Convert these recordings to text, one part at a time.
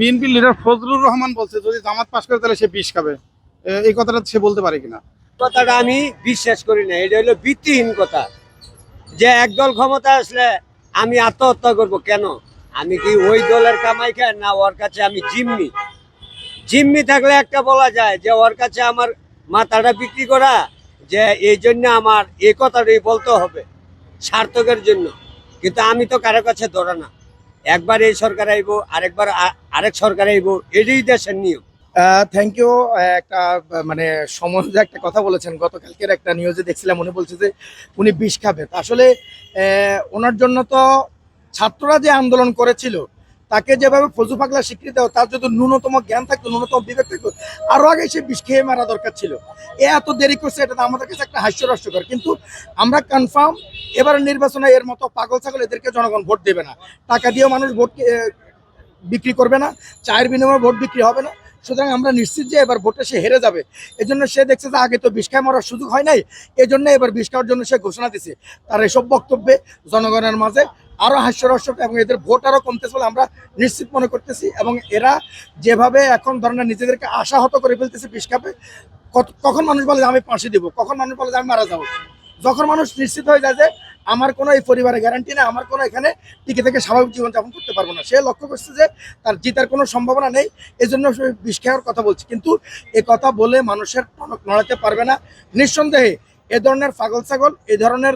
BNP leader Fazlur Rahman বলছে, যদি জামাত পাশ করে তাহলে সে বিষ খাবে। এই কথাটা সে বলতে পারে কিনা? কথাটা আমি বিশ্বাস করি না, এটা হলো ভিত্তিহীন কথা। যে একদল ক্ষমতা আসলে আমি আত্মহত্যা করব কেন? আমি কি ওই দলের কামাই খাই না ওর কাছে আমি জিম্মি? জিম্মি থাকলে একটা বলা যায় যে ওর কাছে আমার মাথাটা বিক্রি করা, যে এই জন্য আমার এই কথাটাই বলতে হবে, সার্থকের জন্য। কিন্তু আমি তো কারও কাছে ধরা না। একবার এই সরকার আইব, আরেকবার আরেক সরকার আইব, এটাই দেশের নিয়ম। থ্যাংক ইউ একটা মানে সময় একটা কথা বলেছেন, গতকালকের একটা নিউজে দেখছিলাম, উনি বলছে যে উনি বিষ খাবে। আসলে ওনার জন্য তো ছাত্ররা যে আন্দোলন করেছিল তাকে যেভাবে ফজু পাগলা স্বীকৃতি দেওয়া, তার যদি ন্যূনতম জ্ঞান থাকতো, ন্যূনতম বিবেক থাকতো আরও আগে সে বিষ খেয়ে মারা দরকার ছিল। এ এত দেরি করছে, এটা আমাদের কাছে একটা হাস্যরস্যকর কিন্তু আমরা কনফার্ম এবার নির্বাচনে এর মতো পাগল ছাগল এদেরকে জনগণ ভোট দেবে না। টাকা দিয়েও মানুষ ভোট বিক্রি করবে না, চায়ের বিনিময়ে ভোট বিক্রি হবে না। সুতরাং আমরা নিশ্চিত যে এবার ভোটে সে হেরে যাবে। এজন্য সে দেখছে যে আগে তো বিষ খায় মরার সুযোগ হয় নাই, এজন্য এবার বিষ খাওয়ার জন্য সে ঘোষণা দিছে। তার এসব বক্তব্যে জনগণের মাঝে আরও হাস্যরস্যক এবং এদের ভোট আরও কমতেছে বলে আমরা নিশ্চিত মনে করতেছি এবং এরা যেভাবে এখন ধরনের নিজেদেরকে আশাহত করে ফেলতেছে খাবে কখন মানুষ বলে যে আমি ফাঁসি দিব, কখন মানুষ বলে যে আমি মারা যাব? যখন মানুষ নিশ্চিত হয়ে যায় যে আমার কোনো এই পরিবারের গ্যারান্টি নেই, আমার কোনো এখানে টিকে থেকে স্বাভাবিক জীবনযাপন করতে পারব না। সে লক্ষ্য করছে যে তার জিতার কোনো সম্ভাবনা নেই, এজন্য সে বিষ কথা বলছি। কিন্তু এ কথা বলে মানুষের টনক নড়াতে পারবে না। নিঃসন্দেহে এ ধরনের পাগল ছাগল, এ ধরনের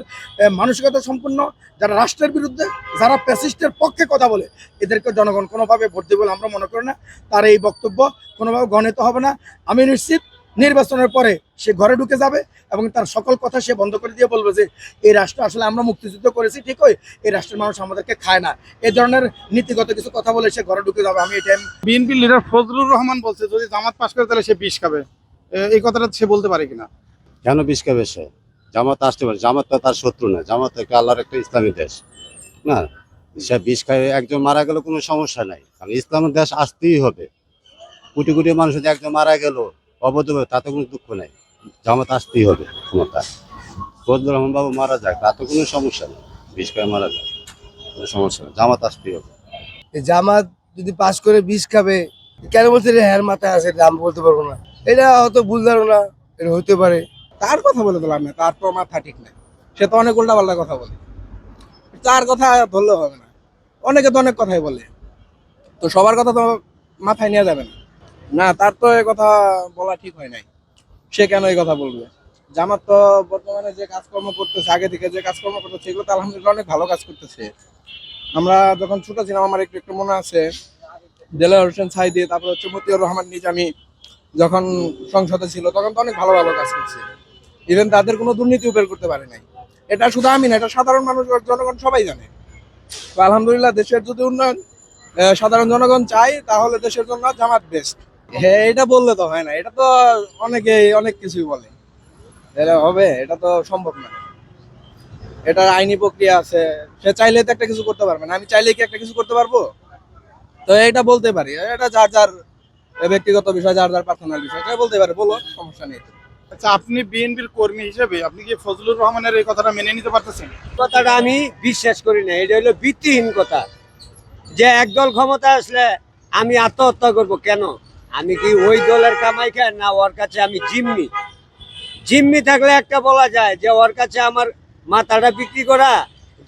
মানসিকতা সম্পন্ন যারা রাষ্ট্রের বিরুদ্ধে, যারা প্যাসিস্টের পক্ষে কথা বলে, এদেরকে জনগণ কোনোভাবে ভোট দেবে বলে আমরা মনে করি না। তার এই বক্তব্য কোনোভাবে গণিত হবে না। আমি নিশ্চিত নির্বাচনের পরে সে ঘরে ঢুকে যাবে এবং তার সকল কথা সে বন্ধ করে দিয়ে বলবে যে, এই রাষ্ট্র আসলে আমরা মুক্তিযুদ্ধ করেছি ঠিক হয় এই রাষ্ট্রের মানুষ আমাদেরকে খায় না। এই ধরনের নীতিগত কিছু কথা বলে সে ঘরে ঢুকে যাবে। আমি এটা বিএনপি লিডার ফজলুর রহমান বলছে, যদি জামাত পাশ করে তাহলে সে বিষ খাবে। এই কথাটা সে বলতে পারে কিনা? কেন বিষ খাবে সে জামাত আসতে পারে। জামাত তার শত্রু না। জামাত একটা আল্লাহর একটা ইসলামী দেশ। না? সে বিষ খায়, একজন মারা গেল কোনো সমস্যা নাই। কারণ ইসলামের দেশ আসতেই হবে। কোটি কোটি মানুষ যদি একজন মারা গেল, অবৈধভাবে, তাতে কোনো দুঃখ নাই। জামাত আসতেই হবে ক্ষমতা ফজলুর রহমান বাবু মারা যাক, তাতে কোনো সমস্যা নেই। বিষ খায়, মারা যাক। কোনো সমস্যা নেই। জামাত আসতেই হবে। এই জামাত যদি পাস করে বিষ খাবে, কেন বলছে হ্যার মাথায় আছে আমি বলতে পারব না। এটা হয়তো ভুল ধারণা, এটা হতে পারে। তার কথা বলে দিলাম না, তার তো মাথা ঠিক নাই। সে তো অনেক উল্টা পাল্টা কথা বলে। তার কথা ধরলে হবে না। অনেকে তো অনেক কথাই বলে। তো সবার কথা তো মাথায় নেওয়া যাবে না। না, তার তো এ কথা বলা ঠিক হয় নাই। সে কেন এই কথা বলবে? জামাত তো বর্তমানে যে কাজকর্ম করতেছে, আগে থেকে যে কাজকর্ম করতেছে, এগুলো তো আলহামদুলিল্লাহ অনেক ভালো কাজ করতেছে। আমরা যখন ছোট ছিলাম, আমার একটু একটু মনে আছে দেলার হোসেন সাইদি, তারপর হচ্ছে মতিউর রহমান নিজামি যখন সংসদে ছিল, তখন তো অনেক ভালো ভালো কাজ করছে। ইভেন তাদের কোনো দুর্নীতি বের করতে পারে নাই। এটা শুধু আমি না, এটা সাধারণ মানুষ, জনগণ সবাই জানে। তো আলহামদুলিল্লাহ, দেশের যদি উন্নয়ন সাধারণ জনগণ চায়, তাহলে দেশের জন্য জামাত বেস্ট হ্যাঁ এটা বললে তো হয় না, এটা তো অনেকে অনেক কিছুই বলে। হবে, এটা তো সম্ভব না। এটার আইনি প্রক্রিয়া আছে, সে চাইলে তো একটা কিছু করতে পারবে না। আমি চাইলে কি একটা কিছু করতে পারব? তো এটা বলতে পারি, এটা যার যার ব্যক্তিগত বিষয়, যার যার পার্সোনাল বিষয় এটা বলতে পারে বলো সমস্যা নেই। আচ্ছা আপনি বিএনপির কর্মী হিসেবে আপনি কি ফজলুর রহমানের এই কথাটা মেনে নিতে পারতেছেন? কথাটা আমি বিশ্বাস করি না, এটা হলো ভিত্তিহীন কথা। যে একদল ক্ষমতা আসলে আমি আত্মহত্যা করব কেন? আমি কি ওই দলের কামাই খাই না ওর কাছে আমি জিম্মি? জিম্মি থাকলে একটা বলা যায় যে ওর কাছে আমার মাথাটা বিক্রি করা,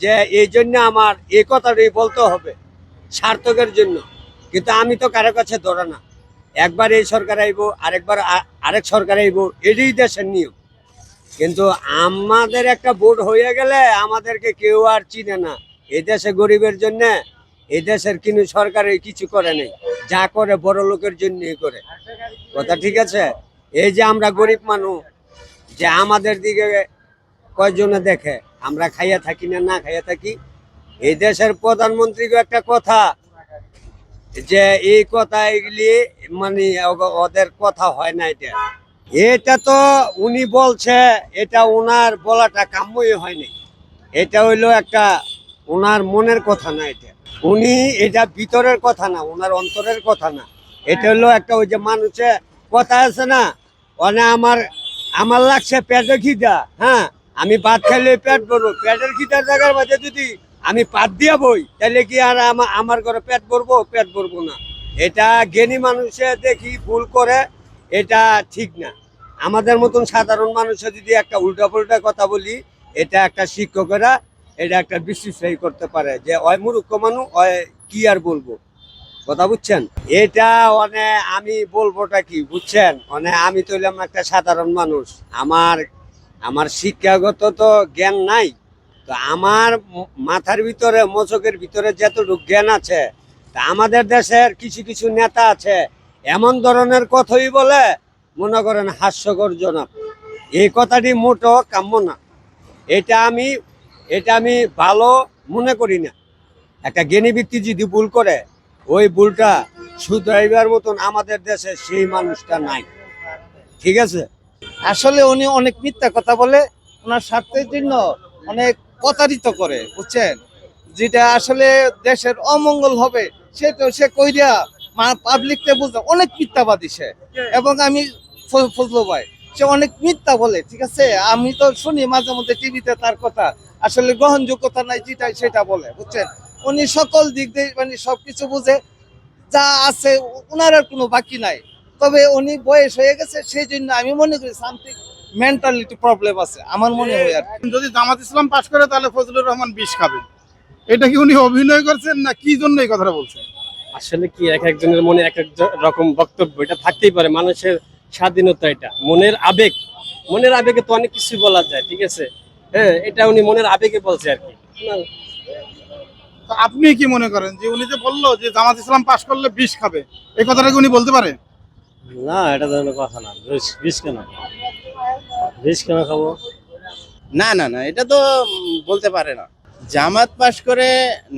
যে এই জন্য আমার এই কথাটাই বলতে হবে, সার্থকের জন্য। কিন্তু আমি তো কারও কাছে ধরা না। একবার এই সরকার আইব, আরেকবার আরেক সরকার আইব, এটাই দেশের নিয়ম। কিন্তু আমাদের একটা ভোট হয়ে গেলে আমাদেরকে কেউ আর চিনে না। এই দেশে গরিবের জন্য এই দেশের কিন্তু সরকারের কিছু করে নেই। যা করে বড় লোকের জন্যই করে। কথা ঠিক আছে? এই যে আমরা গরিব মানুষ, যে আমাদের দিকে কয়জনে দেখে, আমরা খাইয়া থাকি না না খাইয়া থাকি? এই দেশের প্রধানমন্ত্রীকে একটা কথা যে এই কথা এগুলি মানে ওদের কথা হয় না এটা। এটা তো উনি বলছে, এটা ওনার বলাটা কাম্যই হয়নি। এটা হইল একটা ওনার মনের কথা না এটা। উনি এটা ভিতরের কথা না ওনার অন্তরের কথা না। এটা হলো একটা ওই যে মানুষের কথা আছে না মানে আমার আমার লাগছে পেটে খিদা হ্যাঁ? আমি ভাত খাইলে পেট ভরবো। পেটের খিদার জায়গার মাঝে যদি আমি পাত দিয়া বই তাহলে কি আর আমার ঘরে পেট ভরবো? পেট ভরবো না। এটা জ্ঞানী মানুষে দেখি ভুল করে, এটা ঠিক না। আমাদের মতন সাধারণ মানুষে যদি একটা উল্টা পুল্টা কথা বলি, এটা একটা শিক্ষকেরা, এটা একটা বিশ্বাসই করতে পারে যে, অয় মূর্খ মানুষ অয় কি আর বলব? কথা বুঝছেন? এটা মানে আমি বলবোটা কি, বুঝছেন? মানে আমি তো একটা সাধারণ মানুষ। আমার আমার শিক্ষাগত তো জ্ঞান নাই। তো আমার মাথার ভিতরে, মচকের ভিতরে যতটুকু জ্ঞান আছে, তা আমাদের দেশের কিছু কিছু নেতা আছে, এমন ধরনের কথাই বলে, মনে করেন হাস্যকরজনক এই কথাটি মোটো কাম্য না। এটা আমি এটা আমি ভালো মনে করি না। একটা জ্ঞানী ব্যক্তি যদি ভুল করে, ওই ভুলটা শুধরাইবার মতন আমাদের দেশে সেই মানুষটা নাই। ঠিক আছে? আসলে উনি অনেক মিথ্যা কথা বলে, ওনার স্বার্থের জন্য অনেক প্রতারিত করে, বুঝছেন? যেটা আসলে দেশের অমঙ্গল হবে সেটা সে কইরা পাবলিককে বুঝতে অনেক মিথ্যাবাদী সে। এবং আমি ফজলু ভাই, সে অনেক মিথ্যা বলে, ঠিক আছে? আমি তো শুনি মাঝে মধ্যে টিভিতে তার কথা। আসলে গ্রহণযোগ্যতা নাই যেটা সেটা বলে, বুঝছেন? উনি সকল দিক দিয়ে মানে সবকিছু বুঝে, যা আছে ওনার আর কোনো বাকি নাই। তবে উনি বয়স হয়ে গেছে সেই জন্য আমি মনে করি সামথিং মেন্টালিটি প্রবলেম আছে আমার মনে হয় আর যদি জামাত ইসলাম পাশ করে তাহলে ফজলুর রহমান বিষ খাবে। এটা কি উনি অভিনয় করছেন না কি জন্য এই কথাটা বলছেন? আসলে কি এক একজনের মনে এক এক রকম বক্তব্য? এটা থাকতেই পারে মানুষের স্বাধীনতা এটা। মনের আবেগ মনের আবেগে তো অনেক কিছু বলা যায় ঠিক আছে? হ্যাঁ এটা উনি মনের আবেগে বলছে আর কি। তো আপনি কি মনে করেন যে উনি যে বলল যে জামাত ইসলাম পাশ করলে বিষ খাবে এই কথাটা কি উনি বলতে পারে? না এটা ধরনের কথা না। বিষ কেন? বিষ কেন খাব? না না না এটা তো বলতে পারে না। জামাত পাশ করে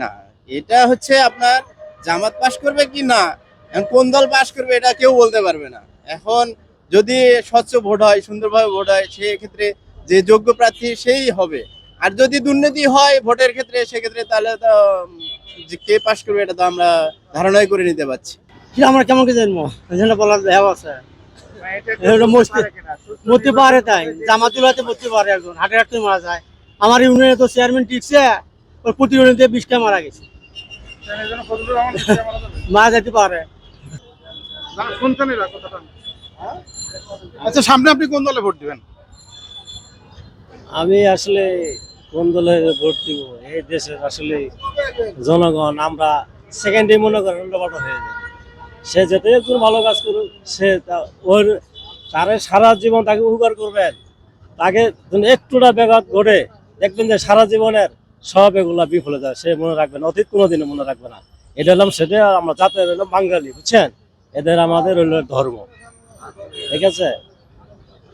না এটা হচ্ছে আপনার জামাত পাশ করবে কি না এখন কোন দল পাশ করবে এটা কেউ বলতে পারবে না। এখন যদি স্বচ্ছ ভোট হয় সুন্দরভাবে ভোট হয় সেক্ষেত্রে যে যোগ্য প্রার্থী সেই হবে। আর যদি দুর্নীতি হয় ভোটের ক্ষেত্রে সেক্ষেত্রে তাহলে তো যে কে পাশ করবে এটা তো আমরা ধারণাই করে নিতে পারছি। আমরা কেমন কি জানব? বলার দেওয়া আছে। মুশকিল। মরতে পারে তাই। জামাতুল হাতে মরতে পারে একজন। হাটে হাঁটতে মারা যায়। আমার ইউনিয়নে তো চেয়ারম্যান টিকছে ওর প্রতিদ্বন্দ্বীতে বিষটা মারা গেছে। মারা যেতে পারে। আচ্ছা সামনে আপনি কোন দলে ভোট দিবেন? আমি আসলে কোন দলে ভোট দিব? এই দেশের আসলে জনগণ আমরা সেকেন্ডে মনে করেন হয়ে যায় সে যেতে একজন ভালো কাজ করুক সে ওর তারে সারা জীবন তাকে উপকার করবেন। তাকে একটুটা ব্যাঘাত ঘটে, দেখবেন যে সারা জীবনের সব এগুলা বিফলে যায়, সে মনে রাখবেন অতীত কোনোদিনও মনে রাখবে না। এটা হলাম সেটা আমরা জাতের বাঙালি, বুঝছেন? এদের আমাদের হইল ধর্ম। ঠিক আছে?